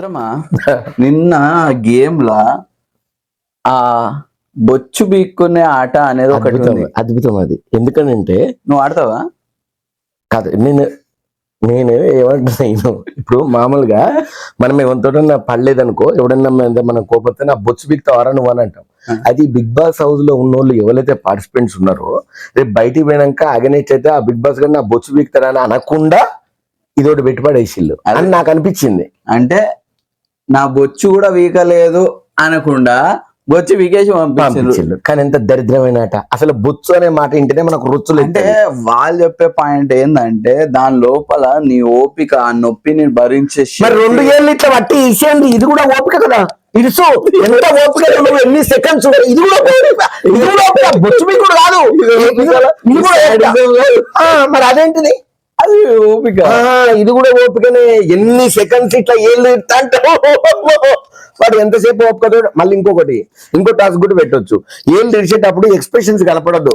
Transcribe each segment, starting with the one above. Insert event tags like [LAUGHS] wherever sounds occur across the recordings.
మిత్రమా? [LAUGHS] నిన్న గేమ్ లా ఆ బొచ్చు బీక్కునే ఆట అనేది ఒకటి అద్భుతం ఉంది. అద్భుతం అది. ఎందుకనంటే నువ్వు ఆడతావా? కాదు నేను నేను ఏమంటున్నా నేను ఇప్పుడు మామూలుగా మనం ఎవరితోటన్నా పడలేదనుకో ఎవడన్నా మనం కోపడితే నా బొచ్చు బిక్తావారా నువ్వు అని అంటాం. అది బిగ్ బాస్ హౌస్లో ఉన్న వాళ్ళు ఎవరైతే పార్టిసిపెంట్స్ ఉన్నారో రేపు బయటికి పోయినాక అగనేచ్ అయితే ఆ బిగ్ బాస్ గారు నా బొచ్చు బిక్తారా అని అనకుండా ఇదొకటి పెట్టుబడేసిల్లు అని నాకు అనిపించింది. అంటే నా బొచ్చు కూడా వీకలేదు అనకుండా బొచ్చు వీకేసి పంపించారు కానీ ఎంత దరిద్రమైన అసలు బొచ్చు అనే మాట ఇంటనే మనకు రుచులు అంటే వాళ్ళు చెప్పే పాయింట్ ఏంటంటే దాని లోపల నీ ఓపిక ఆ నొప్పిని భరించే మరి రెండు ఏళ్ళు ఇట్లా పట్టి ఇచ్చేయండి ఇది కూడా ఓపిక కదా. ఇరుసు. ఎంత ఓపిక నువ్వు ఎన్ని సెకండ్స్ ఇది కూడా ఇది కూడా బొచ్చు మీకు కూడా కాదు. మరి అదేంటిది? అది ఓపిక. ఇది కూడా ఓపికనే. ఎన్ని సెకండ్స్ ఇట్లా ఏళ్ళు ఇట్లా అంటే వాడు ఎంతసేపు ఓపిక మళ్ళీ ఇంకొకటి. ఇంకో టాస్క్ కూడా పెట్టొచ్చు. ఏళ్ళు తెరిచేటప్పుడు ఎక్స్ప్రెషన్స్ కనపడద్దు.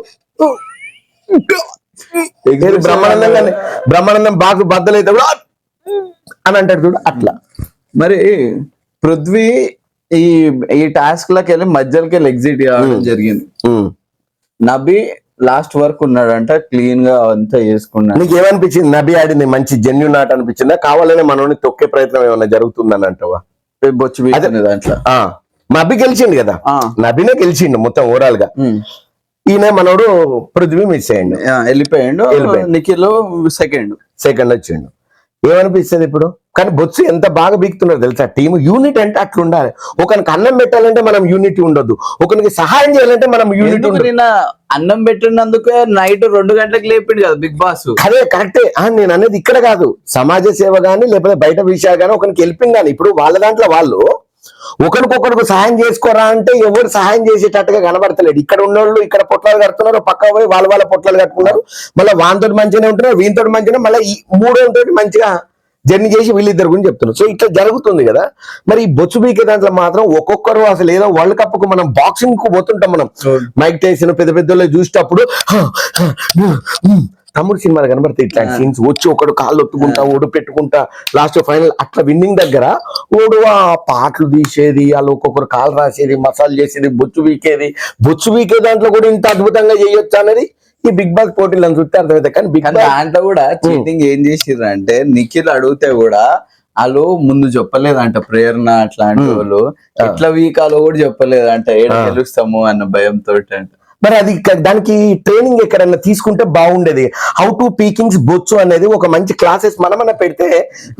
బ్రహ్మానందం బ్రహ్మానందం బాగా బద్దలైతే కూడా అని అంటాడు చూడు అట్లా. మరి పృథ్వీ ఈ ఈ టాస్క్ లకి వెళ్ళి మధ్యలోకి వెళ్ళి ఎగ్జిట్ కావడం జరిగింది. నబీ లాస్ట్ వరకు ఉన్నాడంట క్లీన్గా అంతా చేసుకున్నాడు. నీకు ఏమనిపించింది నబి ఆడింది మంచి జెన్యున్ ఆట అనిపించిందా? కావాలనే మనోని తొక్కే ప్రయత్నం ఏమైనా జరుగుతుందని అంటావా బొచ్చు దాంట్లో. నబి గెలిచిండు కదా? నబినే గెలిచిండు మొత్తం ఓవరాల్గా. ఈయన మనోడు పృథ్వీ మిస్ అయ్యిండు. వెళ్ళిపోయాడు. నిఖిల్ సెకండ్. సెకండ్ వచ్చిండు. ఏమనిపిస్తుంది ఇప్పుడు? కానీ బొత్సు ఎంత బాగా బీక్తున్నారు తెలుసా? టీం యూనిట్ అంటే అట్లా ఉండాలి ఒకరికి అన్నం పెట్టాలంటే మనం యూనిటీ ఉండొద్దు. ఒకరికి సహాయం చేయాలంటే మనం యూనిటీ ఉండదు అన్నం పెట్టినందుకే నైట్ రెండు గంటలకు లేపిండు కదా బిగ్ బాస్. అదే కరెక్టే. నేను అనేది ఇక్కడ కాదు. సమాజ సేవ గానీ లేకపోతే బయట విషయాలు గానీ ఒకరికి హెల్పింగ్ గానీ. ఇప్పుడు వాళ్ళ దాంట్లో వాళ్ళు ఒకరికొకరికి సహాయం చేసుకోరా అంటే ఎవరు సహాయం చేసేటట్టుగా కనబడతలేదు. ఇక్కడ ఉన్నోళ్ళు ఇక్కడ పొట్లాలు కడుతున్నారు పక్క పోయి వాళ్ళ వాళ్ళ పొట్లాలు కట్టుకున్నారు. మళ్ళీ వాంతో మంచిగానే ఉంటున్నారు వీనితో మంచిగా మళ్ళీ ఈ మూడో తోటి మంచిగా జర్నీ చేసి వీళ్ళిద్దరు గురించి చెప్తున్నారు సో ఇట్లా జరుగుతుంది కదా. మరి ఈ బొచ్చు బీకే దాంట్లో మాత్రం ఒక్కొక్కరు అసలు ఏదో వరల్డ్ కప్కు మనం బాక్సింగ్కు పోతుంటాం మనం. మైక్ టైసన్ పెద్ద పెద్ద చూసేటప్పుడు. తమ్ముడు సినిమాలు కనబడతాయి ఇట్లాంటి ఆ. సీన్స్ వచ్చి ఒకడు కాళ్ళు ఒత్తుకుంటా ఓడు పెట్టుకుంటా లాస్ట్ ఫైనల్ అట్లా విన్నింగ్ దగ్గర ఓడు ఆ పాటలు తీసేది వాళ్ళు ఒక్కొక్కరు కాలు రాసేది మసాలా చేసేది బొచ్చు వీకేది బొచ్చు వీకే దాంట్లో కూడా ఇంత అద్భుతంగా చేయొచ్చు అనేది ఈ బిగ్ బాస్ పోటీలను చూస్తే అర్థమైతే కానీ బిగ్ కానీ దాంట్లో కూడా చీటింగ్ ఏం చేసిర్రు అంటే నిఖిల్ అడిగితే కూడా వాళ్ళు ముందు చెప్పలేదంట ప్రేరణ అట్లాంటి. వాళ్ళు. ఎట్లా వీకాలో కూడా చెప్పలేదంట ఏడు ఆ. గెలుస్తాము అన్న భయంతో అంట మరి అది దానికి ట్రైనింగ్ ఎక్కడన్నా తీసుకుంటే బాగుండేది హౌ టు పీకింగ్స్ బొచ్చు అనేది ఒక మంచి క్లాసెస్ మనమన్నా పెడితే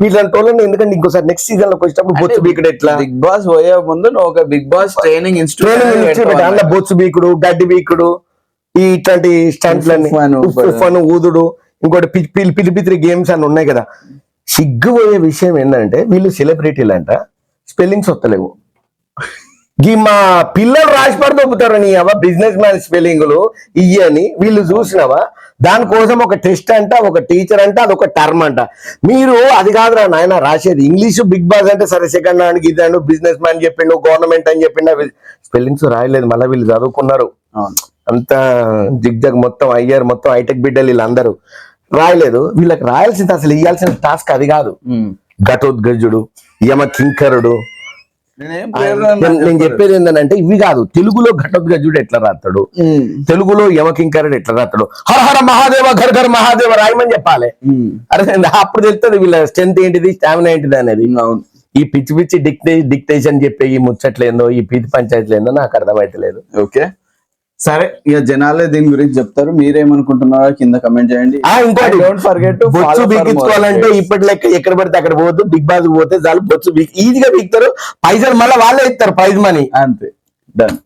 వీళ్ళంటి వాళ్ళని ఎందుకంటే ఇంకోసారి నెక్స్ట్ సీజన్లోకి వచ్చేటప్పుడు బొచ్చు బీకుడు ఎట్లా బిగ్ బాస్ పోయే ముందు ఒక బిగ్ బాస్ ట్రైనింగ్ ఇన్స్టిట్యూట్ బొచ్చు బీకుడు గడ్డి బీకుడు ఈ ఇట్లాంటి స్టంట్లన్నీ. ఊదుడు ఇంకోటి పిచ్చి పిల్లి పిల్లి పిత్రి గేమ్స్ అని ఉన్నాయి కదా. సిగ్గుపోయే విషయం ఏంటంటే వీళ్ళు సెలబ్రిటీలు అంట స్పెల్లింగ్స్ వస్తలేవు. ఈ మా పిల్లలు రాసి పడదొప్పుతారు నీ అవ బిజినెస్ మ్యాన్ స్పెల్లింగ్లు అని. వీళ్ళు చూసినావా? దానికోసం ఒక టెస్ట్ అంట ఒక టీచర్ అంట అదొక టర్మ్ అంట. మీరు అది కాదురా నాయన రాసేది ఇంగ్లీష్ బిగ్ బాస్ అంటే సరే సెకండ్ హ్యాండ్ ఇదాను బిజినెస్ మ్యాన్ చెప్పిండు గవర్నమెంట్ అని చెప్పిండు స్పెల్లింగ్స్ రాయలేదు మళ్ళీ వీళ్ళు చదువుకున్నారు. అంతా జిగ్ జగ్ మొత్తం అయ్యారు మొత్తం హైటెక్ బిడ్డలు వీళ్ళందరూ. రాయలేదు. వీళ్ళకి రాయాల్సింది అసలు ఇయ్యాల్సిన టాస్క్ అది కాదు. ఘటోద్గజుడు యమ కింకరుడు. నేను చెప్పేది ఏంటంటే ఇవి కాదు. తెలుగులో ఘటోద్గజుడు ఎట్లా రాస్తాడు? తెలుగులో యమకింకరుడు ఎట్లా రాస్తాడు? హర హర మహాదేవ ఘర్ ఘర్ మహాదేవ రాయమని చెప్పాలి. అరే అప్పుడు తెలుస్తుంది వీళ్ళ స్ట్రెంత్ ఏంటిది స్టామినా ఏంటిది అనేది. ఈ పిచ్చి పిచ్చి డిక్టే డిక్టేషన్ చెప్పే ఈ ముచ్చట్లేందో ఈ పీతి పంచాయతీలేందో నాకు అర్థమైతలేదు. ఓకే. సరే. ఇక జనాలే దీని గురించి చెప్తారు. మీరేమనుకుంటున్నారో కింద కమెంట్ చేయండి. ఇంకోటి డోంట్ ఫర్గెట్ బొచ్చు బీకించుకోవాలంటే ఇప్పటి లెక్క ఎక్కడ పడితే అక్కడ పోవద్దు. బిగ్ బాస్ పోతే చాలు బొచ్చు ఈజీగా బీక్తారు. పైసలు మళ్ళీ వాళ్ళే ఇస్తారు ప్రైజ్ మనీ అంతే. డన్